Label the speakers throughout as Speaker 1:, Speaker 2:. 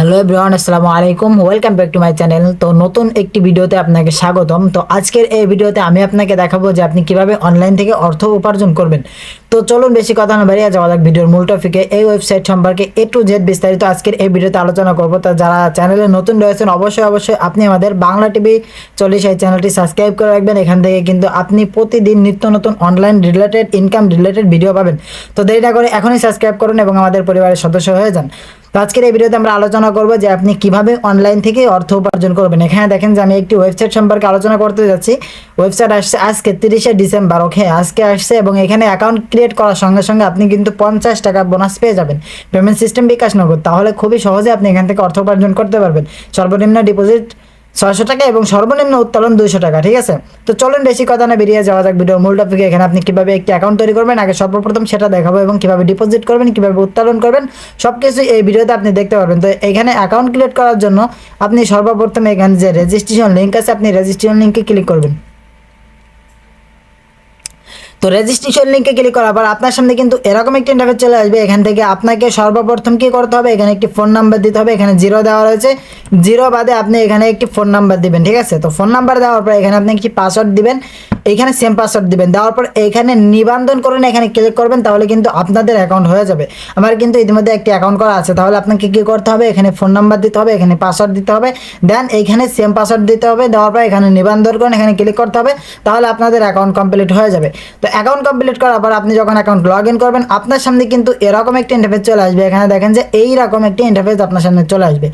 Speaker 1: Hello everyone আসসালামু আলাইকুম। Welcome back to my channel তো নতুন একটি ভিডিওতে আপনাকে স্বাগতম। তো আজকের এই ভিডিওতে আমি আপনাকে দেখাবো যে আপনি কীভাবে অনলাইন থেকে অর্থ উপার্জন করবেন। তো চলুন বেশি কথা না বাড়িয়ে যাওয়া যাক ভিডিওর মূল টপিকে। এই ওয়েবসাইট সম্পর্কে এ টু জেড বিস্তারিত আজকের এই ভিডিওতে আলোচনা করব। তো যারা চ্যানেলে নতুন রয়েছেন, অবশ্যই অবশ্যই আপনি আমাদের বাংলা টিভি চল্লিশ এই চ্যানেলটি সাবস্ক্রাইব করে রাখবেন। এখান থেকে কিন্তু আপনি প্রতিদিন নিত্য নতুন online related income related video পাবেন। তো দেরি না করে এখনই সাবস্ক্রাইব করুন এবং আমাদের পরিবারের সদস্য হয়ে যান। তো আজকের এই ভিডিওতে আমরা আলোচনা করব যে আপনি কীভাবে অনলাইন থেকে অর্থ উপার্জন করবেন। এখানে দেখেন যে আমি একটি ওয়েবসাইট সম্পর্কে আলোচনা করতে যাচ্ছি। ওয়েবসাইট আসছে আজকে তিরিশে ডিসেম্বর ওকে আজকে আসছে এবং এখানে অ্যাকাউন্ট ক্রিয়েট করার সঙ্গে সঙ্গে আপনি কিন্তু পঞ্চাশ টাকা বোনাস পেয়ে যাবেন। পেমেন্ট সিস্টেম বিকাশ নগদ। তাহলে খুবই সহজে আপনি এখান থেকে অর্থ উপার্জন করতে পারবেন। সর্বনিম্ন ডিপোজিট ছয়শো টাকা এবং সর্বনিম্ন উত্তোলন দুইশো টাকা, ঠিক আছে? তো চলুন বেশি কথা না বেরিয়ে যাওয়া যাক ভিডিও মূল টপিকে এখানে আপনি কীভাবে একটি অ্যাকাউন্ট তৈরি করবেন, আগে সর্বপ্রথম সেটা দেখাবো এবং কীভাবে ডিপোজিট করবেন, কীভাবে উত্তোলন করবেন সব কিছু এই ভিডিওতে আপনি দেখতে পারবেন। তো এখানে অ্যাকাউন্ট ক্রিয়েট করার জন্য আপনি সর্বপ্রথম এখানে যে রেজিস্ট্রেশন লিঙ্ক আছে, আপনি রেজিস্ট্রেশন লিঙ্কে ক্লিক করবেন। তো রেজিস্ট্রেশন লিঙ্কে ক্লিক করার পর আপনার সামনে কিন্তু এরকম একটি ইন্টারফেস চলে আসবে। এখান থেকে আপনাকে সর্বপ্রথম কি করতে হবে? এখানে একটি ফোন নাম্বার দিতে হবে। এখানে জিরো দেওয়া রয়েছে। জিরো বাদে আপনি এখানে একটি ফোন নাম্বার দিবেন, ঠিক আছে? তো ফোন নাম্বার দেওয়ার পর এখানে আপনি একটি পাসওয়ার্ড দিবেন। এখানে সেম পাসওয়ার্ড দিবেন। দেওয়ার পর এখানে নিবন্ধন করুন, এখানে ক্লিক করবেন, তাহলে কিন্তু আপনাদের অ্যাকাউন্ট হয়ে যাবে। আমার কিন্তু ইতিমধ্যে একটি অ্যাকাউন্ট করা আছে। তাহলে আপনাকে কী করতে হবে? এখানে ফোন নাম্বার দিতে হবে, এখানে পাসওয়ার্ড দিতে হবে। দেন এইখানে সেম পাসওয়ার্ড দিতে হবে। দেওয়ার পর এখানে নিবন্ধন করুন, এখানে ক্লিক করতে হবে। তাহলে আপনাদের অ্যাকাউন্ট কমপ্লিট হয়ে যাবে। তো অ্যাকাউন্ট কমপ্লিট করার পর আপনি যখন অ্যাকাউন্ট লগ ইন করবেন, আপনার সামনে কিন্তু এরকম একটি ইন্টারফেস চলে আসবে। এখানে দেখেন যে এই রকম একটি ইন্টারফেস আপনার সামনে চলে আসবে।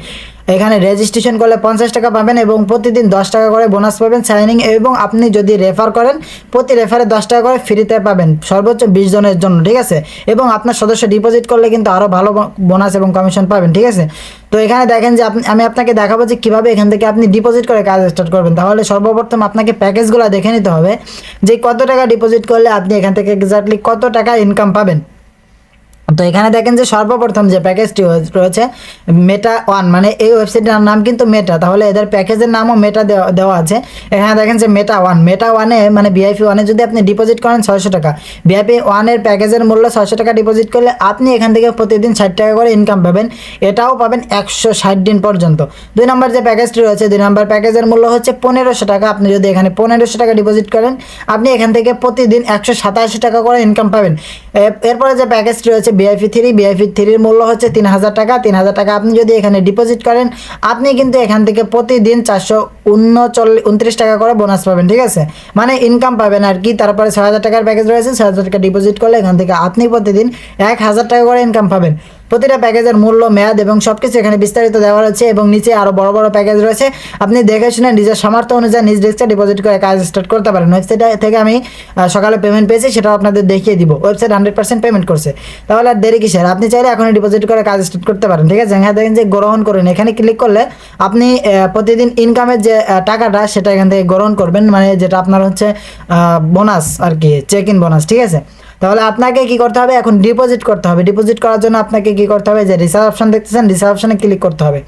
Speaker 1: এখানে রেজিস্ট্রেশন করলে পঞ্চাশ টাকা পাবেন এবং প্রতিদিন দশ টাকা করে বোনাস পাবেন সাইনিং এবং আপনি যদি রেফার করেন, প্রতি রেফারে দশ টাকা করে ফ্রিতে পাবেন। সর্বোচ্চ বিশ জনের জন্য, ঠিক আছে? এবং আপনার সদস্য ডিপোজিট করলে কিন্তু আরও ভালো বোনাস এবং কমিশন পাবেন, ঠিক আছে? তো এখানে দেখেন যে আমি আপনাকে দেখাবো যে কীভাবে এখান থেকে আপনি ডিপোজিট করে কাজ স্টার্ট করবেন। তাহলে সর্বপ্রথম আপনাকে প্যাকেজগুলো দেখে নিতে হবে যে কত টাকা ডিপোজিট করলে আপনি এখান থেকে এক্স্যাক্টলি কত টাকা ইনকাম পাবেন। তো এখানে দেখেন যে সর্বপ্রথম যে প্যাকেজটি রয়েছে মেটা ওয়ান মানে এই ওয়েবসাইটের নাম কিন্তু মেটা তাহলে এদের প্যাকেজের নামও মেটা দেওয়া আছে। এখানে দেখেন যে মেটা ওয়ান মেটা ওয়ানে মানে ভিআইপি ওয়ানে যদি আপনি ডিপোজিট করেন ছয়শো টাকা ভিআইপি ওয়ানের প্যাকেজের মূল্য ছয়শো টাকা ডিপোজিট করলে আপনি এখান থেকে প্রতিদিন ষাট টাকা করে ইনকাম পাবেন। এটাও পাবেন একশো ষাট দিন পর্যন্ত। দুই নম্বর যে প্যাকেজটি রয়েছে, দুই নম্বর প্যাকেজের মূল্য হচ্ছে পনেরোশো টাকা। আপনি যদি এখানে পনেরোশো টাকা ডিপোজিট করেন, আপনি এখান থেকে প্রতিদিন একশো সাতাশি টাকা করে ইনকাম পাবেন। এরপরে যে প্যাকেজটি রয়েছে বিআইপি থ্রি বিআইপি থ্রির মূল্য হচ্ছে তিন হাজার টাকা। তিন হাজার টাকা আপনি যদি এখানে ডিপোজিট করেন, আপনি কিন্তু এখান থেকে প্রতিদিন চারশো উনচল্লিশ উনত্রিশ টাকা করে বোনাস পাবেন, ঠিক আছে? মানে ইনকাম পাবেন আর কি। তারপরে ছয় হাজার টাকার প্যাকেজ রয়েছে, ছয় হাজার টাকা ডিপোজিট করলে এখান থেকে আপনি প্রতিদিন এক হাজার টাকা করে ইনকাম পাবেন। প্রতিটা প্যাকেজের মূল্য, মেয়াদ এবং সব কিছু এখানে বিস্তারিত দেওয়া রয়েছে এবং নিচে আরও বড় বড় প্যাকেজ রয়েছে। আপনি দেখে শুনে নিজের সামর্থ্য অনুযায়ী নিজ রিক্সে ডিপোজিট করে কাজ স্টার্ট করতে পারেন। ওয়েবসাইট থেকে আমি সকালে পেমেন্ট পেয়েছি, সেটাও আপনাদের দেখিয়ে দিব। ওয়েবসাইট হান্ড্রেড পার্সেন্ট পেমেন্ট করছে। তাহলে আর দেরি কিসের? আপনি চাইলে এখনই ডিপোজিট করে কাজ স্টার্ট করতে পারেন, ঠিক আছে? এখানে দেখেন যে গ্রহণ করুন এখানে ক্লিক করলে আপনি প্রতিদিন ইনকামের যে টাকাটা, সেটা এখান থেকে গ্রহণ করবেন। মানে যেটা আপনার হচ্ছে বোনাস আর কি চেক ইন বোনাস ঠিক আছে? তাহলে আপনাকে কি করতে হবে? এখন ডিপোজিট করতে হবে। ডিপোজিট করার জন্য আপনাকে কি করতে হবে? যে রিসার্ভ অপশন দেখতেছেন রিসার্ভ অপশনে ক্লিক করতে হবে।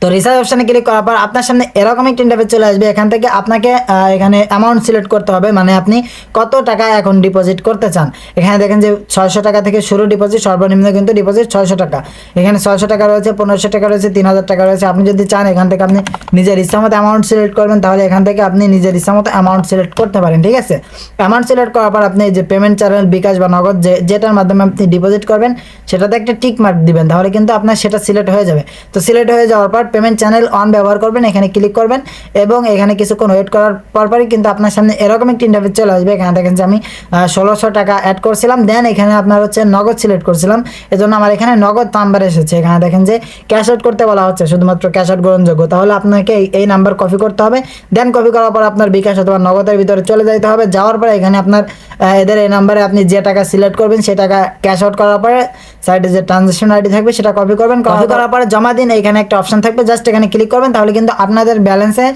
Speaker 1: তো রিসার্চ অপশানে ক্লিক করার পর আপনার সামনে এরকম একটা ইন্টারফেস চলে আসবে। এখান থেকে আপনাকে এখানে অ্যামাউন্ট সিলেক্ট করতে হবে। মানে আপনি কত টাকা এখন ডিপোজিট করতে চান। এখানে দেখেন যে ছয়শো টাকা থেকে শুরু ডিপোজিট সর্বনিম্ন কিন্তু ডিপোজিট ছয়শো টাকা। এখানে ছয়শো টাকা রয়েছে, পনেরোশো টাকা রয়েছে, তিন হাজার টাকা রয়েছে। আপনি যদি চান এখান থেকে আপনি নিজের ইচ্ছামতো অ্যামাউন্ট সিলেক্ট করবেন, তাহলে এখান থেকে আপনি নিজের ইচ্ছামতো অ্যামাউন্ট সিলেক্ট করতে পারেন, ঠিক আছে? অ্যামাউন্ট সিলেক্ট করার পর আপনি যে পেমেন্ট চ্যানেল বিকাশ বা নগদ যে, যেটার মাধ্যমে আপনি ডিপোজিট করবেন, সেটাতে একটা টিক মার্ক দিবেন। তাহলে কিন্তু আপনার সেটা সিলেক্ট হয়ে যাবে। তো সিলেক্ট হয়ে যাওয়ার পর পেমেন্ট চ্যানেল অন ব্যবহার করবেন এখানে ক্লিক করবেন এবং এখানে কিছুক্ষণ ওয়েট করার পরপরই কিন্তু আপনার সামনে এরকম একটি ইন্টারভিউ চলে আসবে। এখানে দেখেন যে আমি ষোলোশো টাকা অ্যাড করছিলাম দেন এখানে আপনার হচ্ছে নগদ সিলেক্ট করছিলাম। এজন্য আমার এখানে নগদ নাম্বার এসেছে। এখানে দেখেন যে ক্যাশ আউট করতে বলা হচ্ছে শুধুমাত্র ক্যাশ আউট গ্রহণযোগ্য। তাহলে আপনাকে এই- এই নাম্বার কপি করতে হবে দেন কপি করার পর আপনার বিকাশ অথবা নগদের ভিতরে চলে যেতে হবে। যাওয়ার পরে এখানে আপনার এদের এই নাম্বারে আপনি যে টাকা সিলেক্ট করবেন সেই টাকা ক্যাশ আউট করার পরে সাইডে যে ট্রানজেকশন আইডি থাকবে সেটা কপি করবেন। কপি করার পরে জমা দিন এখানে একটা অপশন থাকবে জাস্ট এখানে ক্লিক করবেন, তাহলে কিন্তু আপনাদের ব্যালেন্সে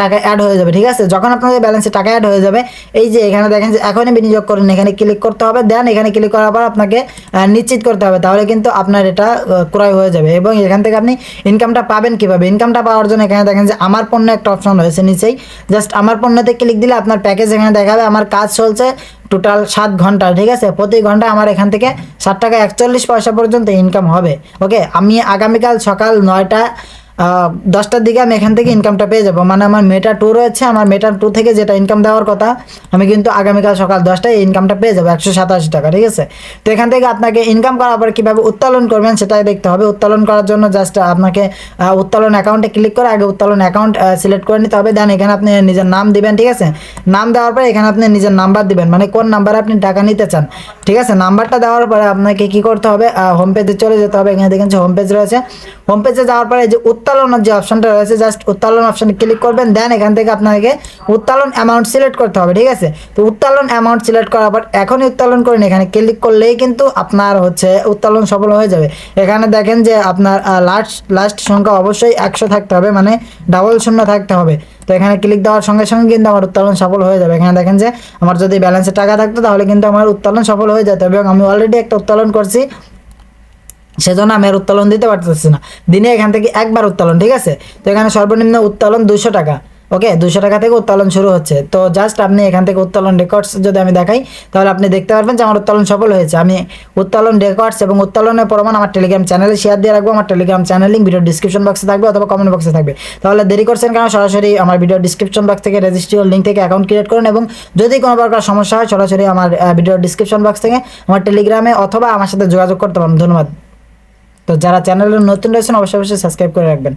Speaker 1: টাকা অ্যাড হয়ে যাবে, ঠিক আছে? যখন আপনাদের ব্যালেন্সে টাকা অ্যাড হয়ে যাবে, এই যে এখানে দেখেন যে এখনই বিনিয়োগ করুন, এখানে ক্লিক করতে হবে দেন এখানে ক্লিক করার পর আপনাকে নিশ্চিত করতে হবে, তাহলে কিন্তু আপনার এটা ক্রয় হয়ে যাবে। এবং এখান থেকে আপনি ইনকামটা পাবেন কীভাবে? ইনকামটা পাওয়ার জন্য এখানে দেখেন যে আমার পণ্য একটা অপশন রয়েছে নিচেই। জাস্ট আমার পণ্যতে ক্লিক দিলে আপনার প্যাকেজ এখানে দেখাবে, আমার কাজ চলছে টোটাল সাত ঘণ্টা, ঠিক আছে? প্রতি ঘণ্টা আমার এখান থেকে ষাট টাকা একচল্লিশ পয়সা পর্যন্ত ইনকাম হবে ওকে আমি আগামীকাল সকাল নয়টা দশটার দিকে আমি এখান থেকে ইনকামটা পেয়ে যাব। মানে আমার মেটা টু রয়েছে, আমার মেটা টু থেকে যেটা ইনকাম দেওয়ার কথা, আমি কিন্তু আগামীকাল সকাল দশটায় ইনকামটা পেয়ে যাব, একশো সাতাশি টাকা, ঠিক আছে? তো এখান থেকে আপনাকে ইনকাম করার পর কীভাবে উত্তোলন করবেন সেটাই দেখতে হবে। উত্তোলন করার জন্য জাস্ট আপনাকে উত্তোলন অ্যাকাউন্টে ক্লিক করে আগে উত্তোলন অ্যাকাউন্ট সিলেক্ট করে নিতে হবে। দেন এখানে আপনি নিজের নাম দিবেন, ঠিক আছে? নাম দেওয়ার পরে এখানে আপনি নিজের নাম্বার দিবেন মানে কোন নাম্বারে আপনি টাকা নিতে চান, ঠিক আছে? নাম্বারটা দেওয়ার পরে আপনাকে কি করতে হবে হোম পেজে চলে যেতে হবে। এখানে দেখেন যে হোম পেজ রয়েছে। হোম পেজে যাওয়ার পরে যে উত্তোলনের যে অপশনটা রয়েছে জাস্ট উত্তোলন অপশনে ক্লিক করবেন দেন এখান থেকে আপনাকে উত্তোলন অ্যামাউন্ট সিলেক্ট করতে হবে, ঠিক আছে? তো উত্তোলন অ্যামাউন্ট সিলেক্ট করার পর এখনই উত্তোলন করেন, এখানে ক্লিক করলেই কিন্তু আপনার হচ্ছে উত্তোলন সফল হয়ে যাবে। এখানে দেখেন যে আপনার লাস্ট লাস্ট সংখ্যা অবশ্যই একশো থাকতে হবে মানে ডাবল শূন্য থাকতে হবে। তো এখানে ক্লিক দেওয়ার সঙ্গে সঙ্গে কিন্তু আমার উত্তোলন সফল হয়ে যাবে। এখানে দেখেন যে আমার যদি ব্যালেন্সে টাকা থাকতো, তাহলে কিন্তু আমার উত্তোলন সফল হয়ে যেত, এবং আমি অলরেডি একটা উত্তোলন করছি। সেজন্য আমি আর উত্তোলন দিতে পারতেছি না। দিনে এখান থেকে একবার উত্তোলন, ঠিক আছে? তো এখানে সর্বনিম্ন উত্তোলন দুশো টাকা। ওকে? দুশো টাকা থেকে উত্তোলন শুরু হচ্ছে। তো জাস্ট আপনি এখান থেকে উত্তোলন রেকর্ডস যদি আমি দেখাই, তাহলে আপনি দেখতে পারবেন যে আমার উত্তোলন সফল হয়েছে। আমি উত্তোলন রেকর্ডস এবং উত্তোলনের প্রমাণ আমার টেলিগ্রাম চ্যানেলে শেয়ার দিয়ে রাখব, আমার Telegram channel link video description বক্সে থাকবে অথবা কমেন্ট বক্সে থাকবে। তাহলে দেরি করছেন কারণ সরাসরি আমার ভিডিও ডিসক্রিপশন বক্স থেকে রেজিস্ট্রিয়াল লিঙ্ক থেকে অ্যাকাউন্ট ক্রিয়েট করুন এবং যদি কোনো প্রকার সমস্যা হয়, সরাসরি আমার ভিডিও ডিসক্রিপশন বক্স থেকে আমার টেলিগ্রামে অথবা আমার সাথে যোগাযোগ করতে পারেন ধন্যবাদ। তো যারা চ্যানেলে নতুন রয়েছেন অবশ্যই অবশ্যই সাবস্ক্রাইব করে রাখবেন।